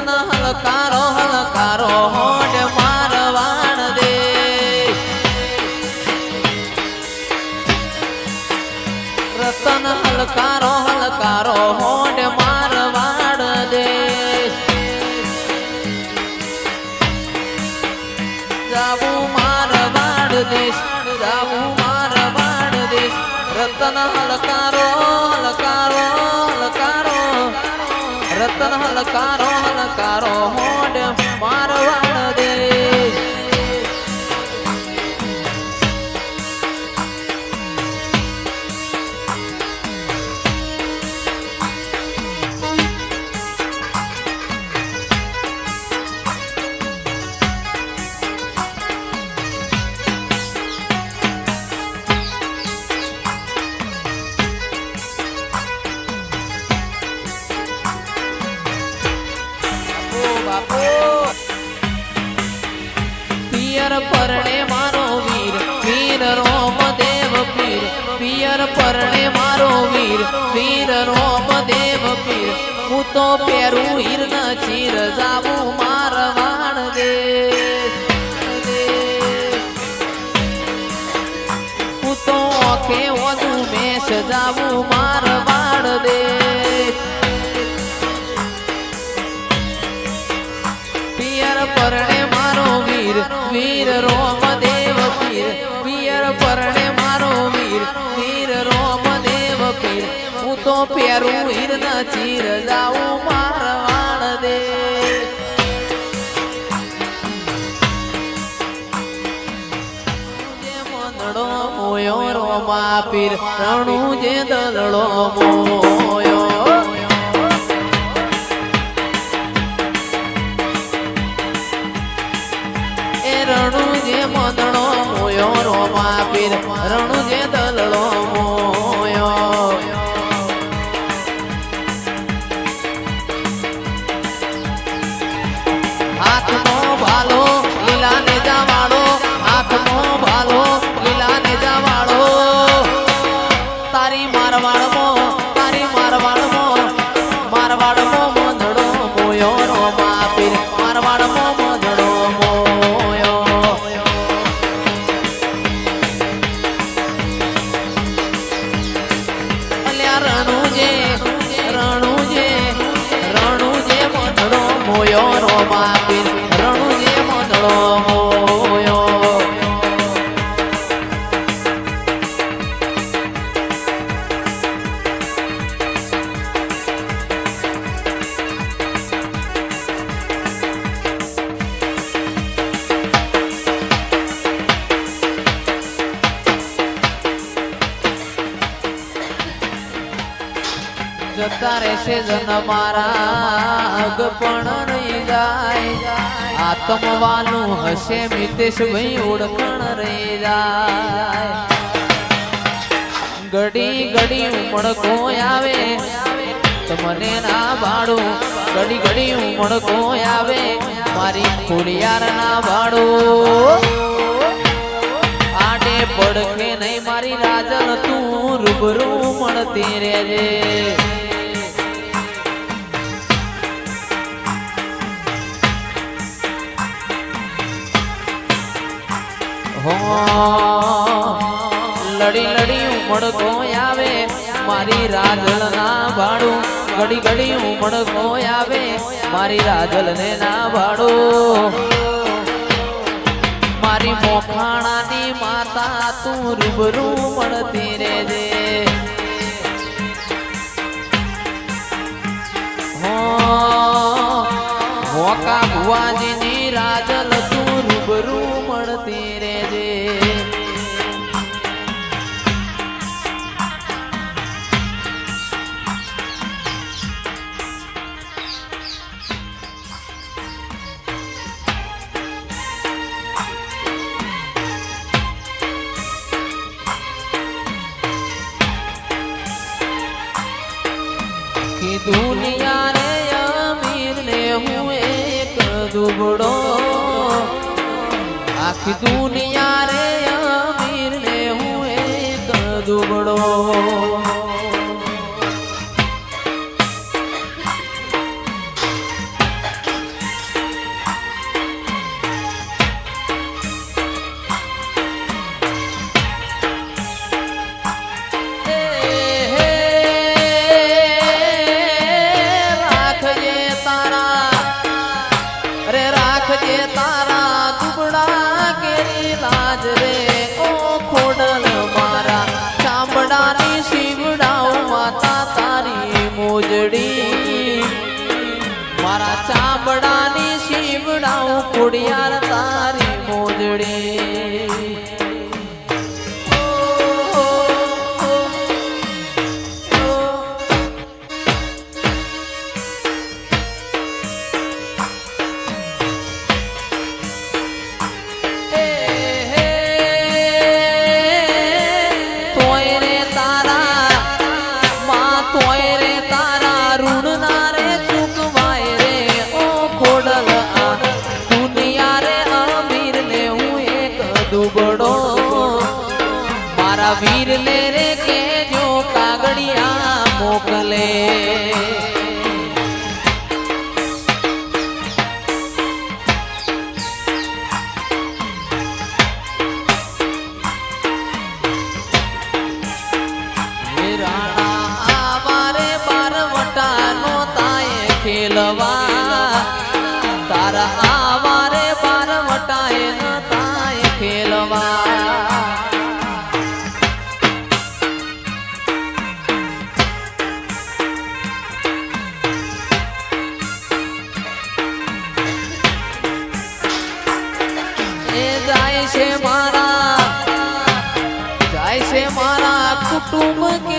રતન હલકારો હલકારો હોડ મારવાણ દે. રતન હલકારો હલકારો હોડ મારવાડ દે. જાવું મારવાડ દેશ, જાવું મારવાડ દેશ. રતન હલકારો હલકારો હલકારો રતન હલકારો હલકારો હોડ મારવાડ પીર વીર રોમ દેવ પીર, હું તો પેરું હીર ન ચીર, જાવું મારવાડ દે હું તો ઓખે વધુ મેષ જાવું મારવાડ દે પેરું હીર ચીર જાઉં મારવાણ દે. જે મંદડો મોયો રોમા પીર રણું જે દલડો મોયો. રણુ જે મદણો મોયો રોમા પીર રણુ જે દલડો જતા રહેશે જન મારા અગપણ નહીં જાય. આત્મવાનું હશે મિતેશ ભાઈ ઓળખણ રહી જાય. ઘડી ઘડી ઉમળકો આવે, તમને ના ભાડું. ઘડી ઘડી ઉમળકો આવે, મારી ખોડિયાર ના ભાડું. આડે પડકે નહીં મારી રાજન તું રૂબરૂ મળતી રહેજે. લડી આવે મારી રાજલ ના ભાડું ઘડી ઘડી ઉમળકો આવે મારી રાજલ ને ના ભાડું. મારી મોખાણાની માતા તું રૂબરૂ મળતી રેજે હો, મોકા ભુવાજીની રાજલ તું રૂબરૂ મળતી રહેજે. દુનિયા રે અમીર ને હું એક દુબડો આખી દુનિયા રે અમીર ને હું એક દુબળો. અરે રાખજે તારા દુબડા કેરી લાજ રે. ઓ ખોડલ મારા, ચામડાની શિવડાઓ માતા તારી મોજડી. મારા ચામડાની શિવડાઓ ખોડિયાર તારી મોજડી. तुम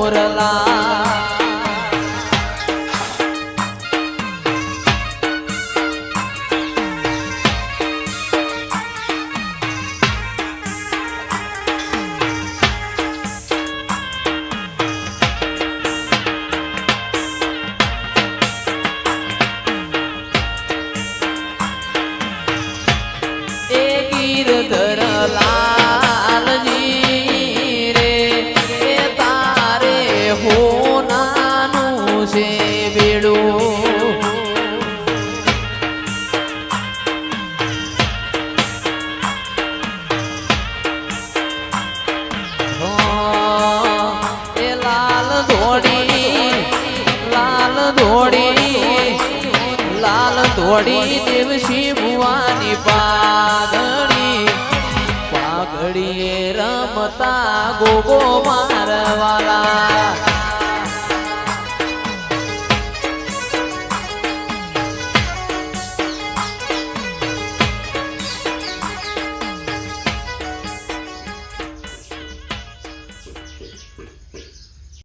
মোরলা વડી દેવશી ભુવાની પાઘડી. પાઘડીએ રમતા ગોગો મારવાલા